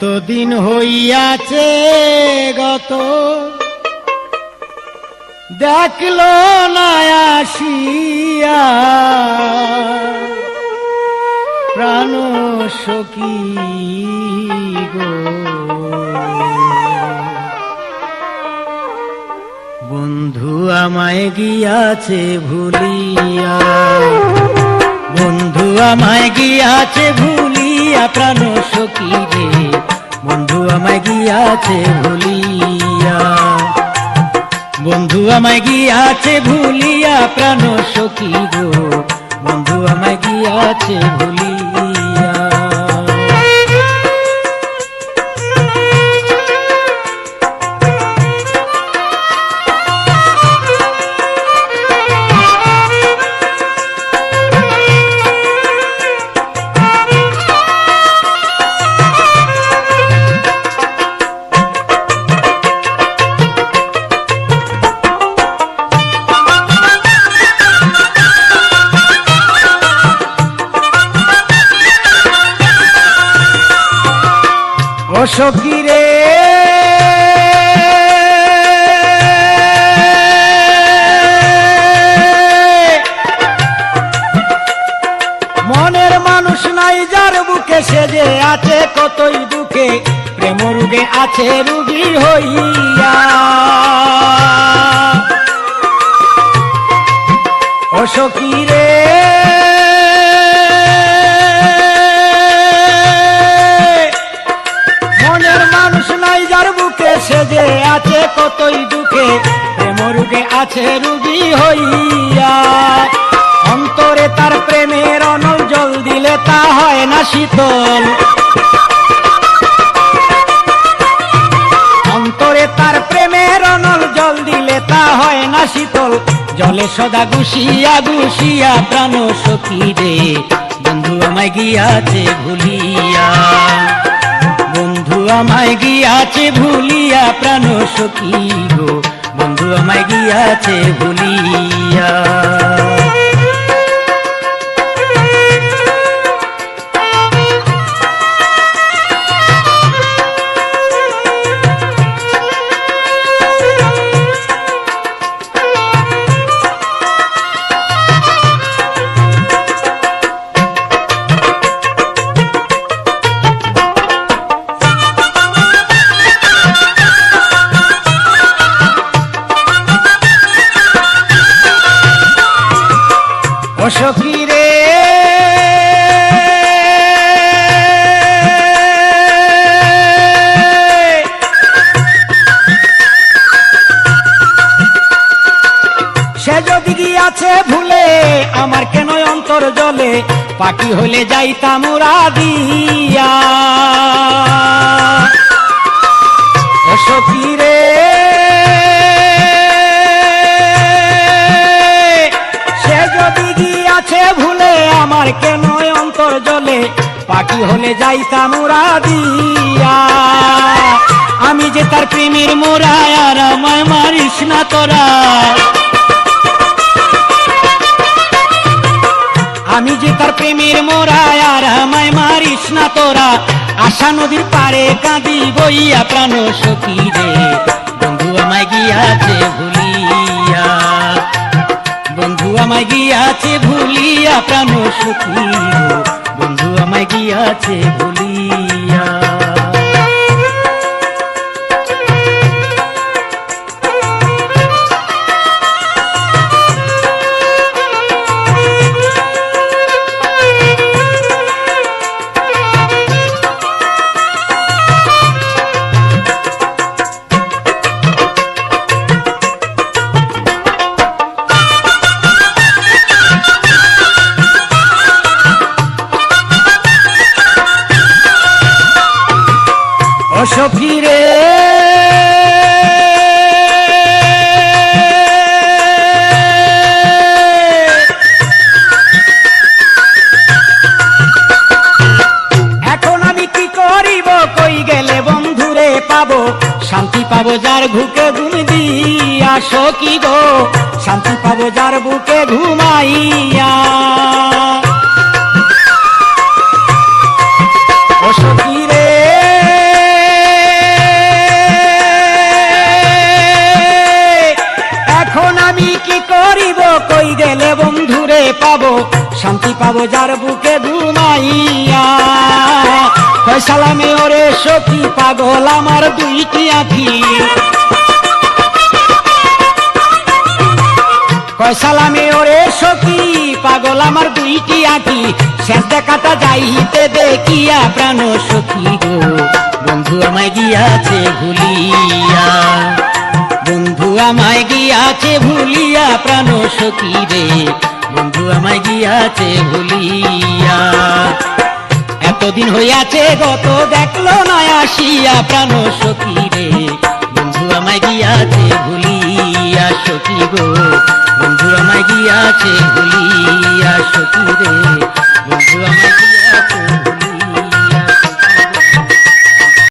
কতদিন হইয়াছে গত? দেখল না আসিয়া। প্রাণ সখী গো। বন্ধু আমায় গিয়াছে ভুলিয়া। বন্ধু আমায় গিয়াছে ভুলিয়া প্রাণ সখী রে। বন্ধু আমায় গিয়াছে ভুলিয়া। বন্ধু আমায় গিয়াছে ভুলিয়া প্রাণ সখী গো। বন্ধু আমায় গিয়াছে ভুলিয়া। ও সখী রে। মনের মানুষ নাই যার বুকে সেজে আছে কতই দুঃখে প্রেম রুগে আছে রুগী হইয়া। ও বুকে সেজে আছে, কতই দুঃখে। প্রেম রুগে আছে রুগী হইয়া। অন্তরে তার প্রেমের অনল জল দিলে তা হয় না শীতল। অন্তরে তার প্রেমের অনল জল দিলে তা হয় না শীতল। জলে সদা গুছিয়া গুছিয়া প্রাণ সখী রে। বন্ধু আমায় গিয়াছে ভুলিয়া। আমায় গিয়াছে ভুলিয়া প্রাণ সখী গো। বন্ধু আমায় গিয়াছে ভুলিয়া। সখী রে। সে যদি গিয়াছে ভুলে আমার কেন অন্তর জলে? পাখি হলে যাইতাম উড়া আমার কেন অন্তর জলে? পাখি হলে যাইতাম উড়া দিয়া। আমি যে তার প্রেমের আর আমায় মারিস না তোরা। আমি যে তার প্রেমের মোরায় আর আমায় মারিস না তোরা। আশা নদীর পারে কাঁদি বইয়া প্রাণ সখী রে। বন্ধু আমায় গিয়াছে ভুলিয়া। আমায় গিয়াছে ভুলিয়া প্রাণ সখী বন্ধু আমায় গিয়াছে ভুলিয়া। ও সখী রে এখন আমি কি করিব? কই গেলে বন্ধুরে পাবো? শান্তি পাবো যার ঘুকে ঘুম দিয়া সখী গো। শান্তি পাবো যার বুকে ঘুমাইয়া। পাবো, শান্তি পাবো যার বুকে ঘুমাইয়া। ফয়সালামে ওরে সখী পাগল আমার দুইটি আঁখি। কয়সালামে ওরে সখী পাগল আমার দুইটি আঁকি শেষ দেখাটা যাইতে দেখিয়া প্রাণ সখী গো, বন্ধু আমায় গিয়াছে ভুলিয়া। বন্ধু আমায় গিয়াছে ভুলিয়া প্রাণ সখী রে। বন্ধু আমায় গিয়াছে ভুলিয়া। এতদিন হইয়াছে গত দেখল না আসিয়া প্রাণ সখী রে। বন্ধু আমায় গিয়াছে ভুলিয়া সখী গো। বন্ধু আমায় গিয়াছে ভুলিয়া সখী রে। বন্ধু আমায় গিয়াছে